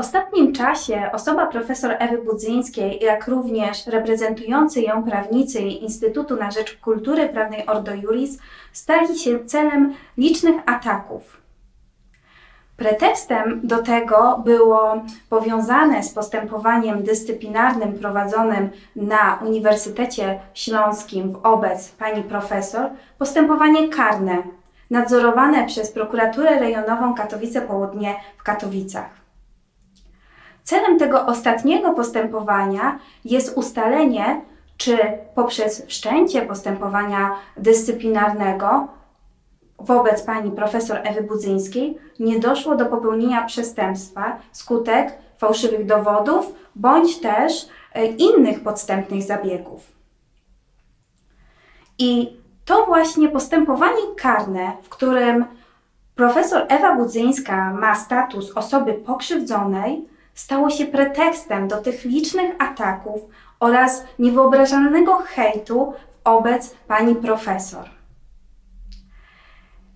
Ostatnim czasie osoba profesor Ewy Budzyńskiej, jak również reprezentujący ją prawnicy Instytutu na Rzecz Kultury Prawnej Ordo Juris stali się celem licznych ataków. Pretekstem do tego było powiązane z postępowaniem dyscyplinarnym prowadzonym na Uniwersytecie Śląskim wobec pani profesor postępowanie karne nadzorowane przez prokuraturę rejonową Katowice Południe w Katowicach. Celem tego ostatniego postępowania jest ustalenie, czy poprzez wszczęcie postępowania dyscyplinarnego wobec pani profesor Ewy Budzyńskiej nie doszło do popełnienia przestępstwa skutek fałszywych dowodów bądź też e, innych podstępnych zabiegów. I to właśnie postępowanie karne, w którym profesor Ewa Budzyńska ma status osoby pokrzywdzonej, stało się pretekstem do tych licznych ataków oraz niewyobrażalnego hejtu wobec pani profesor.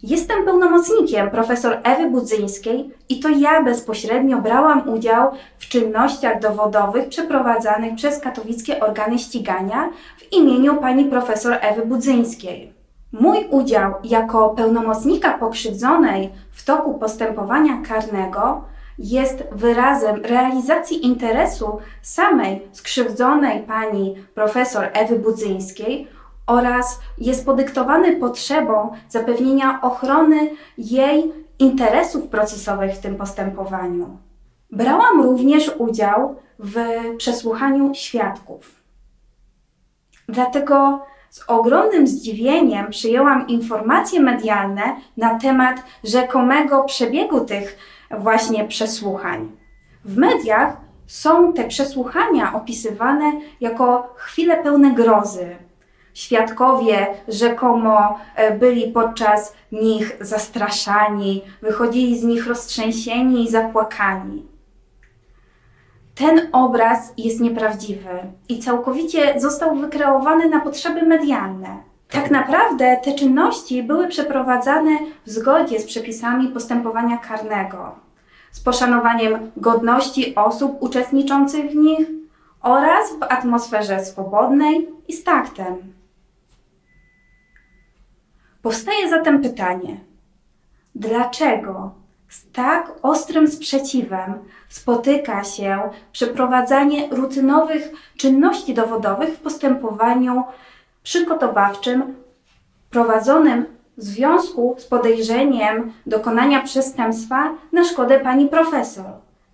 Jestem pełnomocnikiem profesor Ewy Budzyńskiej i to ja bezpośrednio brałam udział w czynnościach dowodowych przeprowadzanych przez katowickie organy ścigania w imieniu pani profesor Ewy Budzyńskiej. Mój udział jako pełnomocnika pokrzywdzonej w toku postępowania karnego jest wyrazem realizacji interesu samej skrzywdzonej pani profesor Ewy Budzyńskiej oraz jest podyktowany potrzebą zapewnienia ochrony jej interesów procesowych w tym postępowaniu. Brałam również udział w przesłuchaniu świadków. Dlatego z ogromnym zdziwieniem przyjęłam informacje medialne na temat rzekomego przebiegu tych właśnie przesłuchań. W mediach są te przesłuchania opisywane jako chwile pełne grozy. Świadkowie rzekomo e, byli podczas nich zastraszani, wychodzili z nich roztrzęsieni i zapłakani. Ten obraz jest nieprawdziwy i całkowicie został wykreowany na potrzeby medialne. Tak naprawdę te czynności były przeprowadzane w zgodzie z przepisami postępowania karnego, z poszanowaniem godności osób uczestniczących w nich oraz w atmosferze swobodnej i z taktem. Powstaje zatem pytanie, dlaczego z tak ostrym sprzeciwem spotyka się przeprowadzanie rutynowych czynności dowodowych w postępowaniu przygotowawczym prowadzonym w związku z podejrzeniem dokonania przestępstwa na szkodę pani profesor,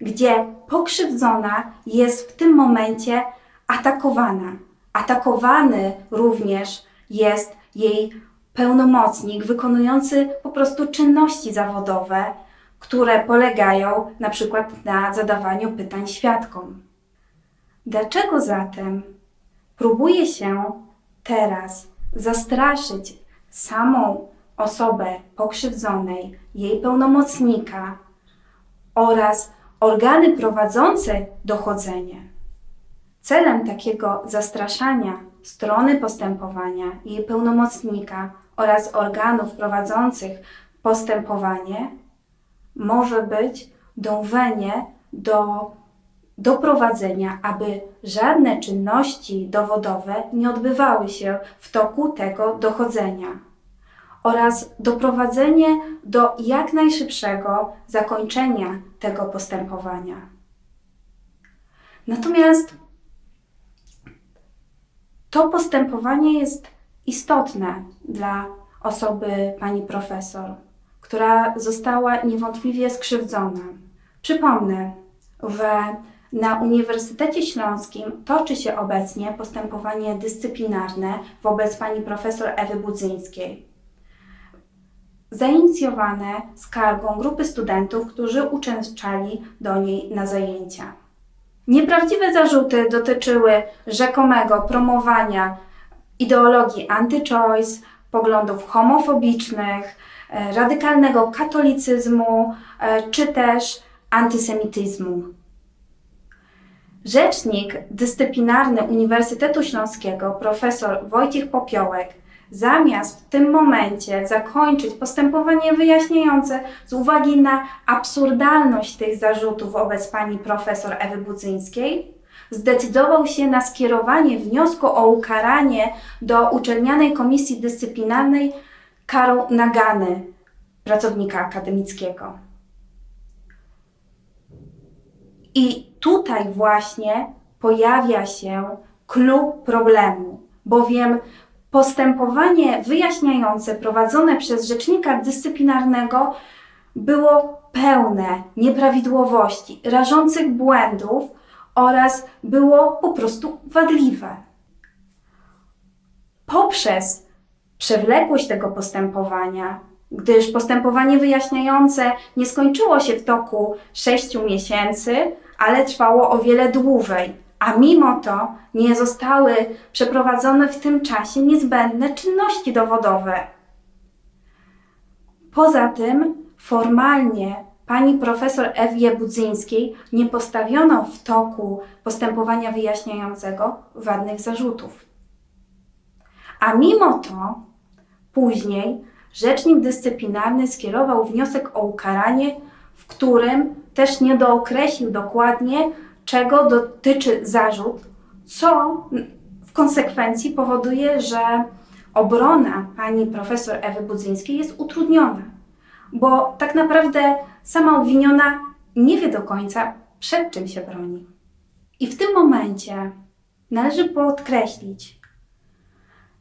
gdzie pokrzywdzona jest w tym momencie atakowana. Atakowany również jest jej pełnomocnik wykonujący po prostu czynności zawodowe, które polegają na przykład na zadawaniu pytań świadkom. Dlaczego zatem próbuje się teraz zastraszyć samą osobę pokrzywdzonej, jej pełnomocnika oraz organy prowadzące dochodzenie? Celem takiego zastraszania strony postępowania, jej pełnomocnika oraz organów prowadzących postępowanie może być dążenie do doprowadzenia, aby żadne czynności dowodowe nie odbywały się w toku tego dochodzenia oraz doprowadzenie do jak najszybszego zakończenia tego postępowania. Natomiast to postępowanie jest istotne dla osoby pani profesor która została niewątpliwie skrzywdzona. Przypomnę, że na Uniwersytecie Śląskim toczy się obecnie postępowanie dyscyplinarne wobec pani profesor Ewy Budzyńskiej. Zainicjowane skargą grupy studentów, którzy uczęszczali do niej na zajęcia. Nieprawdziwe zarzuty dotyczyły rzekomego promowania ideologii anty-choice, poglądów homofobicznych, E, radykalnego katolicyzmu e, czy też antysemityzmu. Rzecznik dyscyplinarny Uniwersytetu Śląskiego, profesor Wojciech Popiołek, zamiast w tym momencie zakończyć postępowanie wyjaśniające z uwagi na absurdalność tych zarzutów wobec pani profesor Ewy Budzyńskiej, zdecydował się na skierowanie wniosku o ukaranie do uczelnianej komisji dyscyplinarnej karą nagany pracownika akademickiego. I tutaj właśnie pojawia się klucz problemu, bowiem postępowanie wyjaśniające prowadzone przez rzecznika dyscyplinarnego było pełne nieprawidłowości, rażących błędów oraz było po prostu wadliwe. Poprzez przewlekłość tego postępowania, gdyż postępowanie wyjaśniające nie skończyło się w toku sześciu miesięcy, ale trwało o wiele dłużej, a mimo to nie zostały przeprowadzone w tym czasie niezbędne czynności dowodowe. Poza tym, formalnie pani profesor Ewie Budzyńskiej nie postawiono w toku postępowania wyjaśniającego wadnych zarzutów. A mimo to później rzecznik dyscyplinarny skierował wniosek o ukaranie, w którym też nie dookreślił dokładnie, czego dotyczy zarzut, co w konsekwencji powoduje, że obrona pani profesor Ewy Budzyńskiej jest utrudniona, bo tak naprawdę sama obwiniona nie wie do końca, przed czym się broni. I w tym momencie należy podkreślić,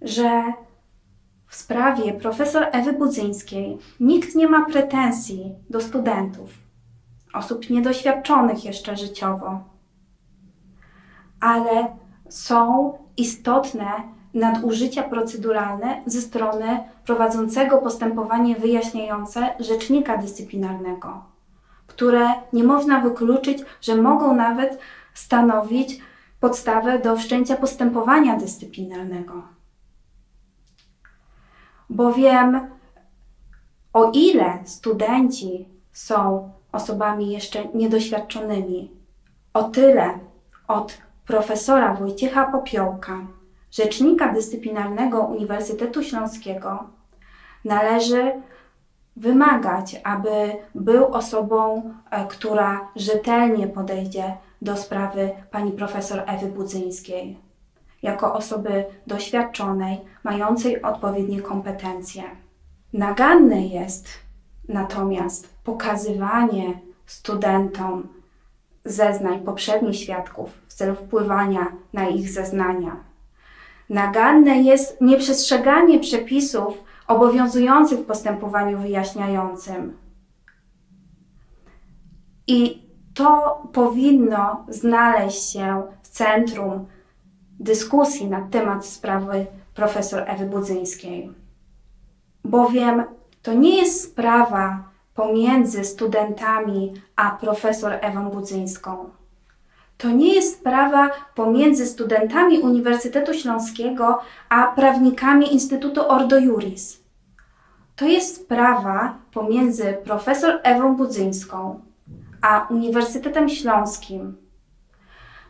że w sprawie profesor Ewy Budzyńskiej nikt nie ma pretensji do studentów, osób niedoświadczonych jeszcze życiowo, ale są istotne nadużycia proceduralne ze strony prowadzącego postępowanie wyjaśniające rzecznika dyscyplinarnego, które nie można wykluczyć, że mogą nawet stanowić podstawę do wszczęcia postępowania dyscyplinarnego. Bowiem o ile studenci są osobami jeszcze niedoświadczonymi, o tyle od profesora Wojciecha Popiołka, rzecznika dyscyplinarnego Uniwersytetu Śląskiego, należy wymagać, aby był osobą, e, która rzetelnie podejdzie do sprawy pani profesor Ewy Budzyńskiej, jako osoby doświadczonej, mającej odpowiednie kompetencje. Naganne jest natomiast pokazywanie studentom zeznań poprzednich świadków w celu wpływania na ich zeznania. Naganne jest nieprzestrzeganie przepisów obowiązujących w postępowaniu wyjaśniającym. I to powinno znaleźć się w centrum dyskusji na temat sprawy profesor Ewy Budzyńskiej. Bowiem to nie jest sprawa pomiędzy studentami a profesor Ewą Budzyńską. To nie jest sprawa pomiędzy studentami Uniwersytetu Śląskiego a prawnikami Instytutu Ordo Juris. To jest sprawa pomiędzy profesor Ewą Budzyńską a Uniwersytetem Śląskim,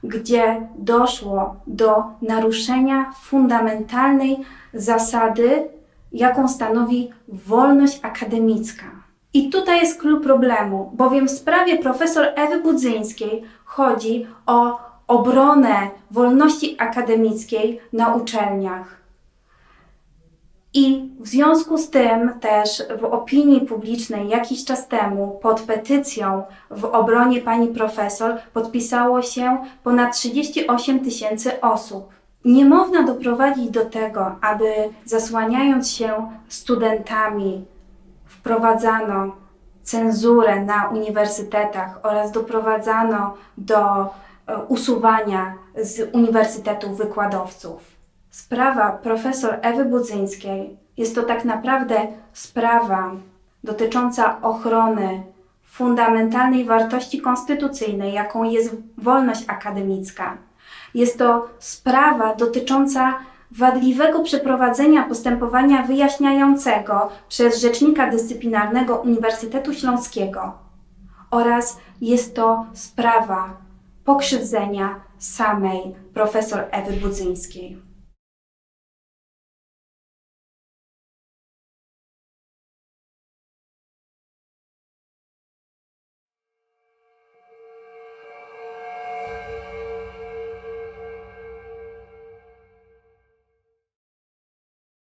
gdzie doszło do naruszenia fundamentalnej zasady, jaką stanowi wolność akademicka. I tutaj jest klucz problemu, bowiem w sprawie profesor Ewy Budzyńskiej chodzi o obronę wolności akademickiej na uczelniach. I w związku z tym też w opinii publicznej jakiś czas temu pod petycją w obronie pani profesor podpisało się ponad 38 tysięcy osób. Nie można doprowadzić do tego, aby zasłaniając się studentami, wprowadzano cenzurę na uniwersytetach oraz doprowadzano do e, usuwania z uniwersytetów wykładowców. Sprawa profesor Ewy Budzyńskiej jest to tak naprawdę sprawa dotycząca ochrony fundamentalnej wartości konstytucyjnej, jaką jest wolność akademicka. Jest to sprawa dotycząca wadliwego przeprowadzenia postępowania wyjaśniającego przez rzecznika dyscyplinarnego Uniwersytetu Śląskiego oraz jest to sprawa pokrzywdzenia samej profesor Ewy Budzyńskiej.